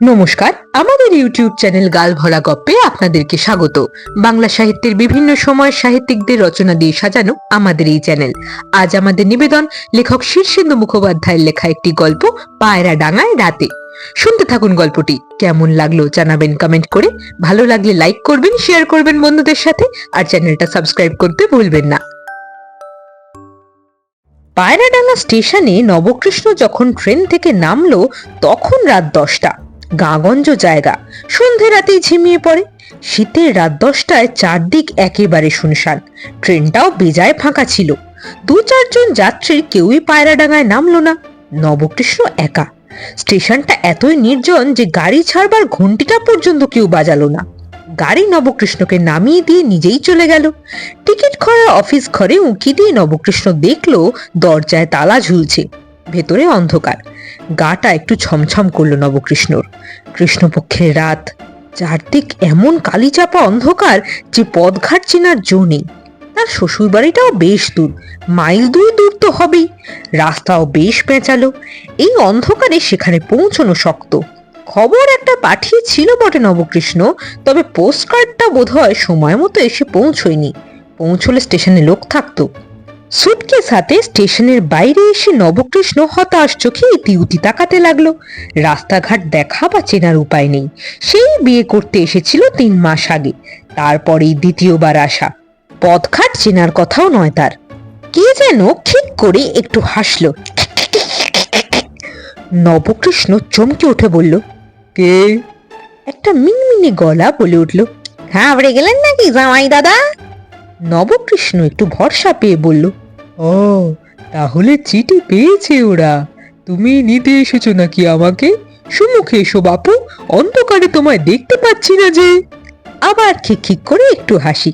নমস্কার, আমাদের YouTube channel গাল ভরা গপ্পে আপনাদেরকে স্বাগত। বাংলা সাহিত্যের বিভিন্ন সময় সাহিত্যিকদের রচনা দিয়ে সাজানো আমাদের এই চ্যানেল। আজ আমাদের নিবেদন, লেখক শীর্ষেন্দু মুখোপাধ্যায়ের লেখা একটি গল্প, পায়রা ডাঙায় রাতে। শুনতে থাকুন গল্পটি, কেমন লাগল জানাবেন কমেন্ট করে। ভালো লাগলে লাইক করবেন শেয়ার করবেন বন্ধুদের সাথে, আর চ্যানেলটা সাবস্ক্রাইব করতে ভুলবেন না। পায়রাডাঙ্গা স্টেশনে নবকৃষ্ণ যখন ট্রেন থেকে নামলো, তখন রাত দশটা। গাঁগঞ্জ জায়গা। সন্ধে রাতেই ঝিমিয়ে পড়ে। শীতের রাত দশটায় চারদিক একেবারে শুনশান। ট্রেনটাও বেজায় ফাঁকা ছিল। দু চারজন যাত্রীর কেউই পায়রাডাঙ্গায় নামলো না। নবকৃষ্ণ একা। স্টেশনটা এতই নির্জন যে গাড়ি ছাড়বার ঘন্টিটা পর্যন্ত কেউ বাজালো না। গাড়ি নবকৃষ্ণকে নামিয়ে দিয়ে নিজেই চলে গেল। টিকিট খরা অফিস ঘরে উঁকি দিয়ে নবকৃষ্ণ দেখল, দরজায় তালা ঝুলছে। ভেতরে অন্ধকার। গাটা একটু ছমছম করল নবকৃষ্ণর। কৃষ্ণপক্ষের রাত, চারদিক এমন কালিচাপা অন্ধকার যে পদঘাট চেনার জো নেই। তার শ্বশুর বাড়িটাও বেশ দূর, মাইল দুই দূর তো হবেই। রাস্তাও বেশ পেঁচালো, এই অন্ধকারে সেখানে পৌঁছানো শক্ত। খবর একটা পাঠিয়েছিল বটে নবকৃষ্ণ, তবে পোস্ট কার্ডটা বোধহয় সময় মতো এসে পৌঁছয়নি। পৌঁছলে স্টেশনে লোক থাকতো। সুটকেস হাতে স্টেশনের বাইরে এসে নবকৃষ্ণ হতাশ চোখে ইতিউতি তাকাতে লাগল। রাস্তাঘাট দেখা বা চেনার উপায় নেই। সেই বিয়ে করতে এসেছিল তিন মাস আগে। তারপরেই দ্বিতীয়বার আসা। পথঘাট চেনার কথাও নয় তার। কে যেন ঠিক করে একটু হাসলো। নবকৃষ্ণ চমকে উঠে বলল, কে? একটা মিনমিনে গলা বলে উঠল, ঘাবড়ে গেলেন নাকি জামাই দাদা? নবকৃষ্ণ একটু ভরসা পেয়ে বলল ও তাহলে চিঠি পেয়েছে ওরা। তুমি নিতে এসেছ নাকি আমাকে? সুমুখে এসো বাপু অন্ধকারে তোমায় দেখতে পাচ্ছি না যে। আবার খিক করে একটু হাসি।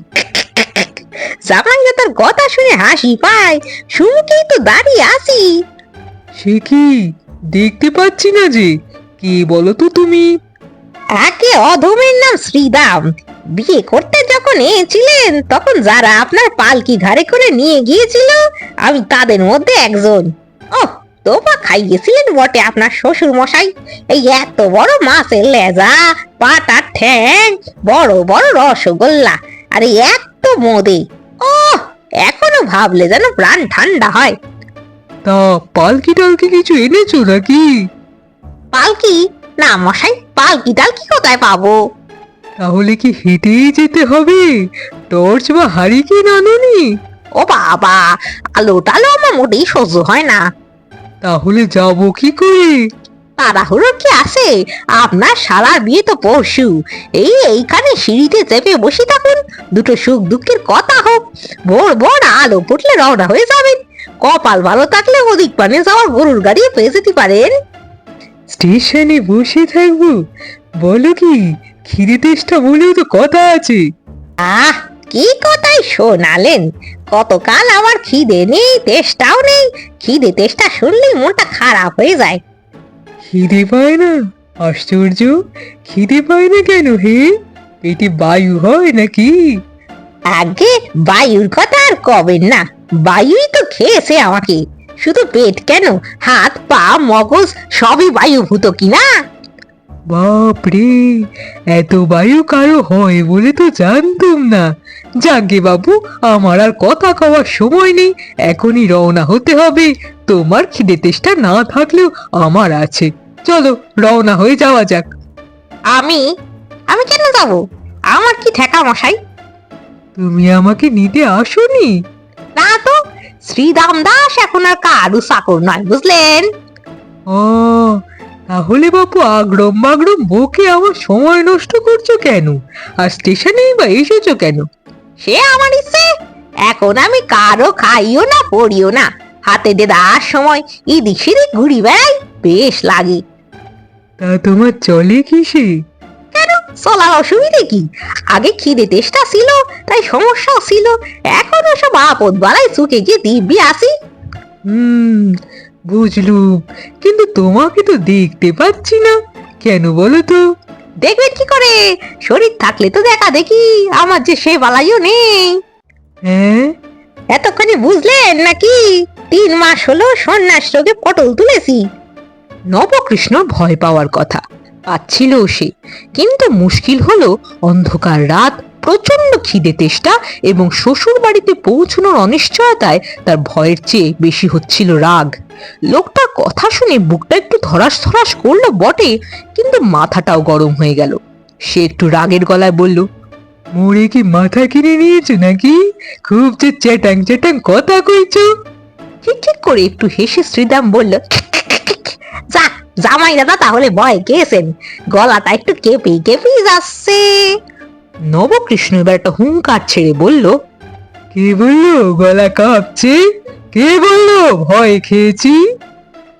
জামাই দাদার কথা শুনে হাসি পায় সুমুখেই তো দাঁড়িয়ে আসি সে কি? দেখতে পাচ্ছি না যে। কি বলো তো তুমি? একে অধমের নাম শ্রীদাম। বিয়ে করতে যখন এসেছিলেন তখন যারা আপনার পালকি ঘাড়ে করে নিয়ে গিয়েছিল আমি তাদের মধ্যে একজন। ও তোপা খাইয়েছিলেন বটে আপনার শ্বশুর মশাই এই এত বড় মাছের লেজা পাটার ঠ্যাং বড় বড় রসগোল্লা আর এত মোদে। ও এখনও ভাবলে যেন প্রাণ ঠান্ডা হয়। তা পালকি টালকি কিছু এনেছো নাকি? পালকি? না মশাই পালকি টালকি কোথায় পাবো? তাহলে কি হেঁটেই যেতে হবে? টর্চ বা হারিকেন আনোনি? ও বাবা আলো টালো আমার মোটেই সহ্য হয় না। তাহলে যাব কি করে? তাড়াহুড়ো কি আছে? আপনার শালার বিয়ে তো পরশু। এই এইখানে সিঁড়িতে চেপে বসে থাকুন। দুটো সুখ দুঃখের কথা হোক। ভোর ভোর আলো ফুটলে রওনা হয়ে যাবেন। কপাল ভালো থাকলে ওদিক পানে যাওয়ার গরুর গাড়ি পেয়ে যেতে পারেন। স্টেশনে বসে থাকব। বলো কি খিদে তেষ্টা বলেও তো কথা আছে। আহ কি কথাই শোনালেন? কতকাল আমার খিদে নেই তেষ্টাও নেই। খিদে তেষ্টা শুনলেই মনটা খারাপ হয়ে যায়। খিদে পায় না? আশ্চর্য। খিদে পায় না কেন হে? পেটে বায়ু হয় নাকি? আগে বায়ুর কথা আর কবেন না। বায়ুই তো খেয়েছে আমাকে। শুধু পেট কেন? হাত পা মগজ সবই বায়ুভূত কিনা? বাপরে এত বায়ু কারও হয় বলে তো জানতুম না। যাকে বাবু আমার আর কথা কওয়ার সময় নেই এখনই রওনা হতে হবে। তোমার খিদে তেষ্টা না থাকলেও আমার আছে। চলো রওনা হয়ে যাওয়া যাক। আমি? আমি কেন যাব? আমার কি ঠেকা মশাই? তুমি আমাকে নিতে আসোনি? না তো শ্রীদাম দাস এখন আর কারু চাকর নয় বুঝলেন? ও তাহলে বাপু আগ্রম বাগ্রম বকে আমার সময় নষ্ট করছ কেন? আর স্টেশনেই বা এসেছ কেন? সে আমার ইচ্ছে। এখন আমি কারও খাইও না পড়িও না। হাতে দেদার সময় এদিক সেদিক ঘুরি বেড়াই বেশ লাগে। তা তোমার চলে কিসে চলার অসুবিধে কি? আগে খিদে তেষ্টা ছিল তাই সমস্যাও ছিল। এখন সব আপদ বালাই চুকে গিয়ে দিব্যি আসি। হুম বুঝলুম কিন্তু তোমাকে তো দেখতে পাচ্ছি না। কেন বলো তো? দেখবেন কি করে? শরীর থাকলে তো দেখা দেখি আমার যে সে বালাইও নেই। হ্যাঁ? এতক্ষণে বুঝলেন নাকি? তিন মাস হলো সন্ন্যাস রোগে পটল তুলেছি। নবকৃষ্ণ ভয় পাওয়ার কথা পাচ্ছিল সে। কিন্তু মুশকিল হলো অন্ধকার রাত প্রচণ্ড খিদে তেষ্টা এবং শ্বশুর বাড়িতে পৌঁছানোর অনিশ্চয়তায় তার ভয়ের চেয়ে বেশি হচ্ছিল রাগ। লোকটার কথা শুনে বুকটা একটু ধরাস ধরাস করল বটে, কিন্তু মাথাটাও গরম হয়ে গেল। সে একটু রাগের গলায় বলল মোড়ে কি মাথা কিনে নিয়েছো নাকি? খুব যে চ্যাটাং চ্যাটাং কথা কইছো? ঠিক ঠিক করে একটু হেসে শ্রীদাম বলল, যা, জামাই দাদা তাহলে ভয় গেছেন গলাটা একটু কেঁপে কেঁপে যাচ্ছে। নবকৃষ্ণ এবার একটা হুঙ্কার ছেড়ে বলল, কে বলল? গলা কাঁপছে? কে বলল? ভয় খেয়েছি।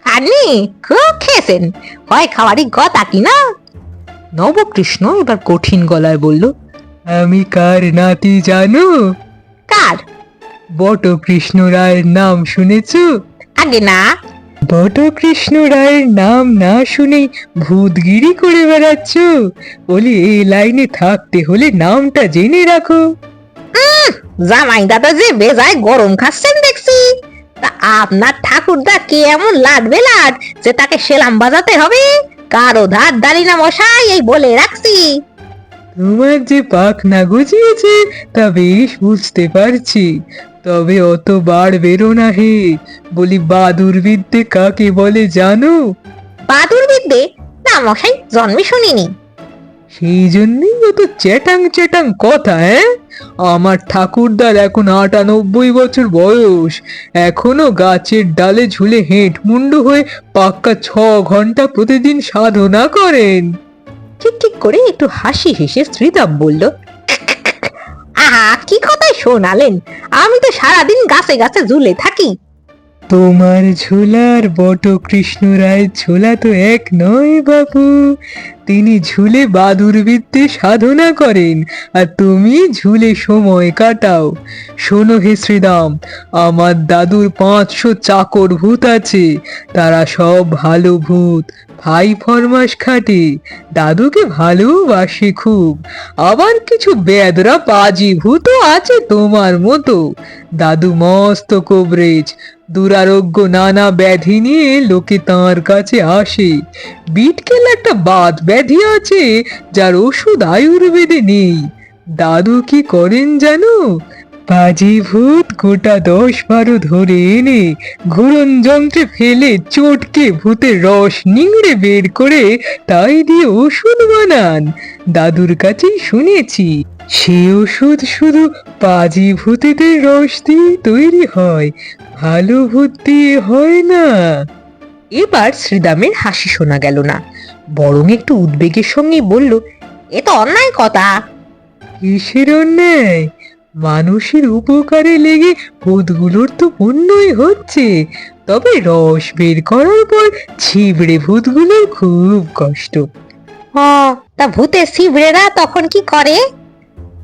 আপনি খুব খেয়েছেন। ভয় খাওয়ারই কথা কি না? নবকৃষ্ণ এবার কঠিন গলায় বলল আমি কার নাতি জানো? কার? বটকৃষ্ণ রায়ের নাম শুনেছো? আগে না। বটকৃষ্ণ রায়ের নাম না শুনেই ভূতগিরি করে বেড়াচ্ছ? বলি এই লাইনে থাকতে হলে নামটা জেনে রাখো। জামাই দাদা যে বেজায় গরম খাচ্ছেন দেখছি। তা আপনার ঠাকুরদা কে এমন লাটবে লাট যে তাকে সেলাম বাজাতে হবে? কারও ধার দাঁড়ি না মশাই এই বলে রাখছি। তোমার যে পাখ না গুজিয়েছে তা বেশ বুঝতে পারছি। তবে অত বার বেরো না হে। বলি বাদুর বিদ্যে কাকে বলে জানো? বাদুর বিদ্যে না মশাই জন্মে শুনিনি। সেই জন্যই অত চ্যাটাং চ্যাটাং কথা হ্যাঁ? আমার ঠাকুরদার এখন আটানব্বই বছর বয়স। এখনও গাছের ডালে ঝুলে হেঁট মুন্ডু হয়ে পাক্কা ছ ঘণ্টা প্রতিদিন সাধনা করেন। ঠিক ঠিক করে একটু হাসি হেসে শ্রীদাম বলল আহা কি কথাই শোনালেন? আমি তো সারাদিন গাছে গাছে ঝুলে থাকি। তোমার ঝোলার বট কৃষ্ণ রায়ের ঝোলা তো এক নয় বাবু। তিনি ঝুলে বাদুর বিদ্যে সাধনা করেন, আর তুমি ঝুলে সময় কাটাও। শোনো হে শ্রীরাম, আমার দাদুর পাঁচশো চাকর ভূত আছে, তারা সব ভালো ভূত। ভাই ফরমাস খাটে, দাদুকে ভালোবাসে খুব। আবার কিছু বেদরা পাজি ভূতও আছে তোমার মতো। দাদু মস্ত কবরেজ, দুরারোগ্য নানা ব্যাধি নিয়ে লোকে তাঁর কাছে আসে। বিটকেল একটা বাত ব্যাধি আছে, যার ওষুধ আয়ুর্বেদে নেই। দাদু কি করেন জানো? পাজি ভূত গোটা দশ বারো ধরে এনে ঘুরন যন্ত্রে ফেলে চটকে ভূতের রস নিংড়ে বের করে তাই দিয়ে ওষুধ বানান। দাদুর কাছেই শুনেছি, সে ওষুধ শুধু পাজি ভূতেদের রস দিয়ে তৈরি হয়, ভালো ভূত দিয়ে হয় না। এবার শ্রীদামের হাসি শোনা গেল না। বরং একটু উদ্বেগের সঙ্গে বলল এ তো অন্যায় কথা। কিসের অন্যায়? মানুষের উপকারে লেগে ভূতগুলোর তো পুণ্যই হচ্ছে। তবে রস বের করার পর ছিবড়ে ভূতগুলোর খুব কষ্ট। ও তা ভূতের শিবরেরা তখন কি করে?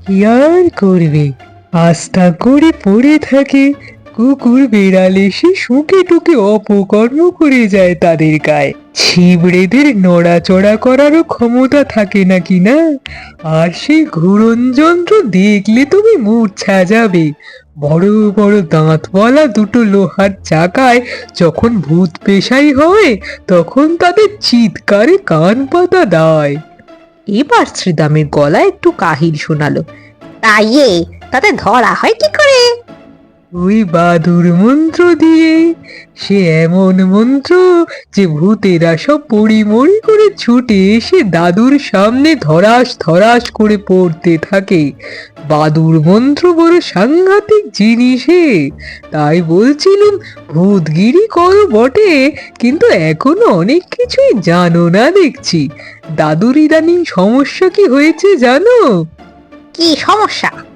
কি আর করবে? আস্থা করে পড়ে থাকে। কুকুর বেড়াল এসে শুকে টুকে অপকর্ম করে যায় তাদের গায়ে। ছিবড়েদের নড়াচড়া করারও ক্ষমতা থাকে নাকি না? আর সেই ঘুরন যন্ত্র দেখলে তুমি মূর্ছা যাবে বড় বড় দাঁতওয়ালা দুটো লোহার চাকায় যখন ভূত পেশাই হয় তখন তাদের চিৎকারে কান পাতা দেয়। এবার শ্রীদামের গলায় একটু কাহিল শোনালো। তাই এ, তাতে ধরা হয় কি করে? ওই বাদুর মন্ত্র দিয়ে, সে এমন মন্ত্র যে ভূতেরা সব পড়িমড়ি করে ছুটে এসে দাদুর সামনে ধরাস ধরাস করে পড়তে থাকে। বাদুর মন্ত্র বড় সাংঘাতিক জিনিসে তাই বলছিলাম, ভূতগিরি করো বটে, কিন্তু এখনও অনেক কিছুই জানো না দেখছি। দাদুর ইদানিং সমস্যা কি হয়েছে জানো? কি সমস্যা?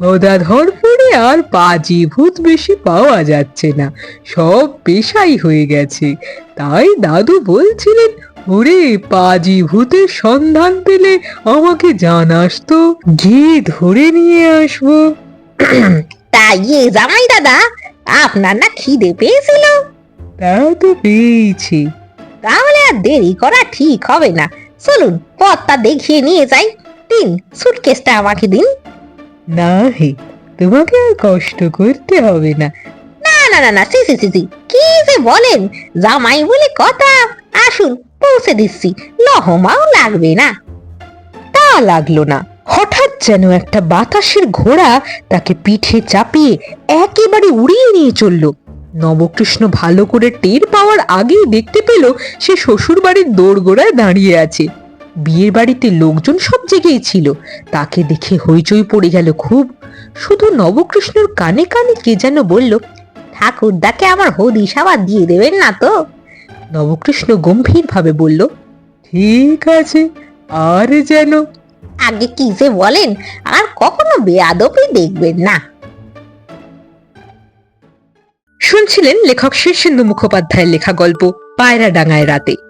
গদাধরপুরে আর পাজি ভূত বেশি পাওয়া যাচ্ছে না। সব পেশাই হয়ে গেছে। তাই দাদু বলছিলেন ওরে পাজি ভূতের সন্ধান পেলে আমাকে জানাস তো গিয়ে ধরে নিয়ে আসব। তাই এ জামাই দাদা আপনার না খিদে পেয়েছিল? তা তো পেয়েছি। তাহলে আর দেরি করা ঠিক হবে না। চলুন পথটা দেখিয়ে নিয়ে যাই। দিন সুটকেসটা আমাকে দিন। না হে তোমাকে আর কষ্ট করতে হবে না। না না না না সি সি সি সি কি যে বলেন? জামাই বলে কথা। আসুন পৌঁছে দিচ্ছি। লহমাও লাগবে না। তা লাগল না। হঠাৎ যেন একটা বাতাসের ঘোড়া তাকে পিঠে চাপিয়ে একেবারে উড়িয়ে নিয়ে চলল। নবকৃষ্ণ ভালো করে টের পাওয়ার আগেই দেখতে পেল সে শ্বশুর বাড়ির দোরগোড়ায় দাঁড়িয়ে আছে। বিয়ের বাড়িতে লোকজন সব জেগেই ছিল তাকে দেখে হইচই পড়ে গেল খুব। শুধু নবকৃষ্ণর কানে কানে কে যেন বলল ঠাকুরদাকে আমার হদিশ আবার দিয়ে দেবেন না তো? নবকৃষ্ণ গম্ভীরভাবে বলল, ঠিক আছে, আর যেন আগে কি যে বলেন, আর কখনো বেয়াদবি দেখবেন না। শুনছিলেন লেখক শীর্ষেন্দু মুখোপাধ্যায়ের লেখা গল্প পায়রা ডাঙায় রাতে।